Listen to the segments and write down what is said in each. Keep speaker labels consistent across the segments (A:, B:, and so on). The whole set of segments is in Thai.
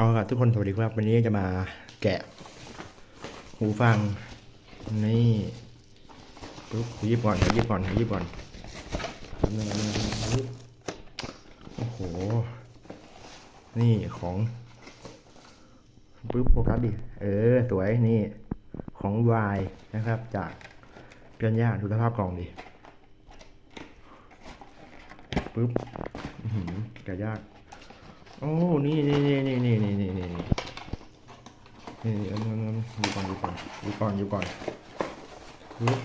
A: เอาละทุกคนสวัสดีครับวันนี้จะมาแกะ หูฟัง นี่ปุ๊บยิบก่อนยิบก่อนยิบก่อนแป๊บนึงแป๊บนึงแป๊บโอ้โห นี่ของปุ๊บโฟกัสดิ เออ สวยนี่ของวายนะครับ จากเพียนย่าดูสภาพกล่องดิปุ๊บแกะยาก โอ้นี่นี่นี่นี่นี่นี่นี่นี่นี่นี่เอาเงินเงินอยู่ก่อนอยู่ก่อนอยู่ก่อนอยู่ก่อนฮึบ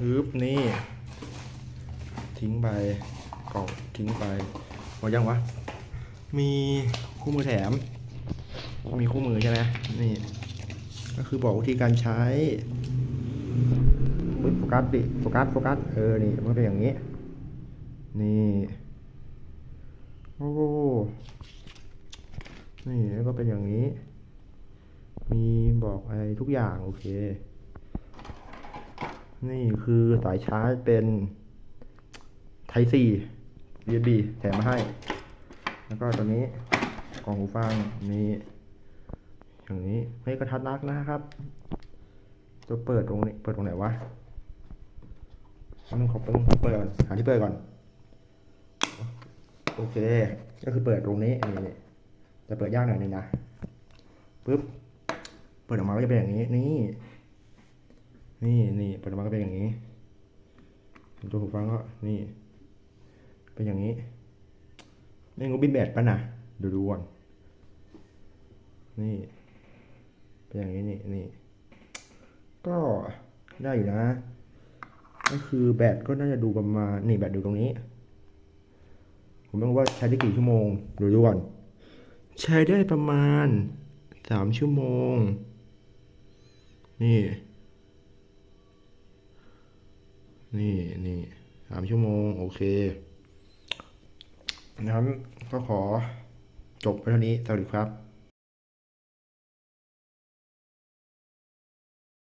A: ฮึบนี่ ทิ้งไปกล่องทิ้งไปหมดยังวะ มีคู่มือแถม มีคู่มือใช่ไหมนี่ ก็คือบอกวิธีการใช้โฟกัสดิโฟกัสโฟกัสเออนี่มันเป็นอย่างนี้ นี่ โอ้ นี่แล้วก็เป็นอย่างนี้ มีบอกอะไรทุกอย่างโอเค นี่คือสายชาร์จเป็น Type C USB แถมมาให้ แล้วก็ตัวนี้กล่องหูฟังมีอย่างนี้ไม่กระทัดรักนะครับตัวเปิดตรงนี้เปิดตรงไหนวะต้องขอเปิดขอเปิดก่อนหาที่เปิดก่อน โอเค ก็คือเปิดตรงนี้นี่ จะเปิดยากหน่อยนึงนะปึ๊บเปิดออกมาก็จะเป็นอย่างนี้ นี่ นี่นี่เปิดออกมาก็เป็นอย่างนี้ตัวหูฟังก็นี่ เป็นอย่างนี้นี่งูบินแบดป่ะนะดูดูก่อนนี่ เป็นอย่างนี้นี่นี่ ก็ได้อยู่นะ ก็คือแบตก็น่าจะดูประมาณนี่แบตดูตรงนี้ ผมไม่รู้ว่าใช้ได้กี่ชั่วโมงดูดูก่อน ใช้ได้ประมาณสามชั่วโมง นี่ นี่นี่สามชั่วโมง โอเคงั้นก็ขอจบไปเท่านี้ สวัสดีครับ